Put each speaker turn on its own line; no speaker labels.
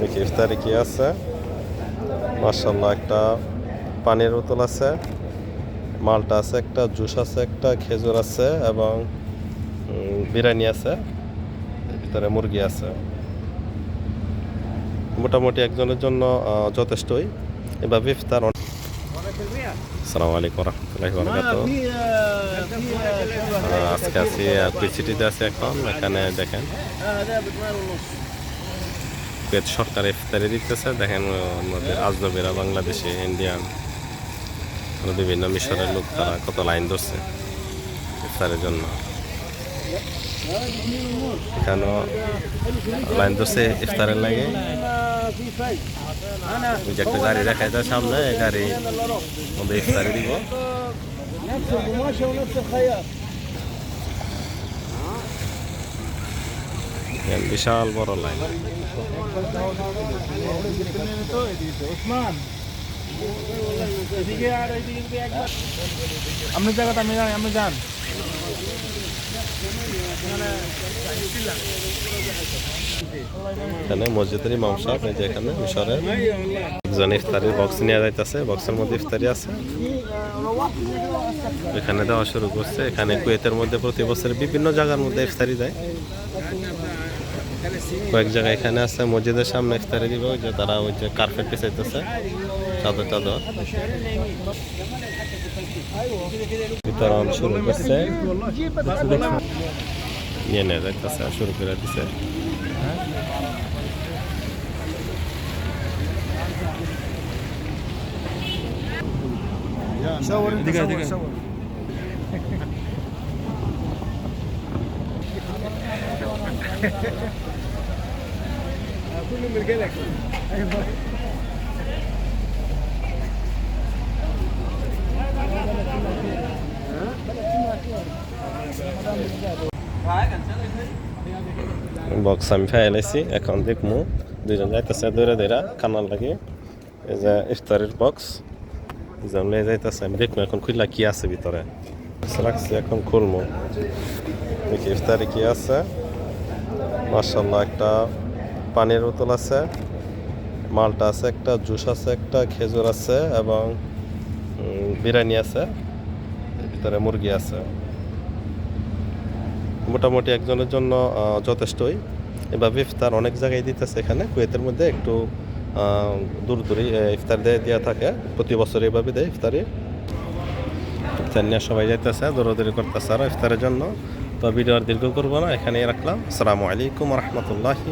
দেখি ইফতারি কি আছে? মার্শাল্লাহ একটা পানির বোতল আছে মালটা আছে একটা জুস আছে একটা খেজুর আছে এবং বিরিয়ানি আছে ভিতরে মুরগি আছে। মোটামুটি একজনের জন্য যথেষ্টই। এভাবে ইফতার আসসালামু আলাইকুম রহমতুল্লাহি বরকাত আজকে আছি কুইট সিটিতে আছি এখন এখানে দেখেন। কুয়েত সরকার ইফতারি দিতেছে। দেখেন আমাদের আজনবীরা, বাংলাদেশে, ইন্ডিয়ান বিভিন্ন মিশরের লোক তারা কত লাইন ধরছে ইফতারের জন্য। এখানেও লাইন ধরছে ইফতারের লাগে। যে একটা গাড়ি দেখা যায় সামনে গাড়ি আমাদের ইফতারি দিব। বিশাল বড় লাইন।
আপনি জায়গাটা আমি জানি, আপনি যান।
এখানে মসজিদের মাংস সাহেব যে এখানে একজন ইফতারির বক্স নিয়ে যাইতেছে বক্সের মধ্যে ইফতারি আছে। এখানে দেওয়া শুরু করছে। এখানে কুয়েতের মধ্যে প্রতি বছর বিভিন্ন জায়গার মধ্যে ইফতারি দেয়। কয়েক জায়গায় এখানে আছে মসজিদের সামনে ইফতারি দিব ওই যে তারা ওই যে কার্পেট পেছাইতেছে চাদর চাদর বিতরণ শুরু করছে। নিয়ে নেয় দেখতেছে শুরু করে দিছে।
Yeah. صور كله من كده ايوه
বক্স আমি ফেলাইছি এখন দেখমু দুজন যাইতেছে দৌড়ে দৌড়া কানার লাগে এই যে ইফতারের বক্স দুজন লয়ে যাইতেছে আমি দেখবো এখন খুললা কি আছে ভিতরে রাখছি এখন খুলমু দেখি ইফতারে কি আছে মার্শাল্লাহ একটা পানির বোতল আছে, মালটা আছে, একটা জুস আছে, একটা খেজুর আছে এবং বিরিয়ানি আছে, ভিতরে মুরগি আছে। মোটামুটি একজনের জন্য যথেষ্টই। এভাবে ইফতার অনেক জায়গায় দিতেছে এখানে, কুয়েতের মধ্যে একটু দূর দূরে ইফতার দেয় দেওয়া থাকে। প্রতি বছর এভাবে দেয় ইফতারি। ইফতার নিয়ে সবাই যাইতেছে, দৌড়াদৌড়ি করতেছে আর ইফতারের জন্য। তো ভিডিও আর দীর্ঘ করব না, এখানেই রাখলাম। আসসালামু আলাইকুম রহমতুল্লাহি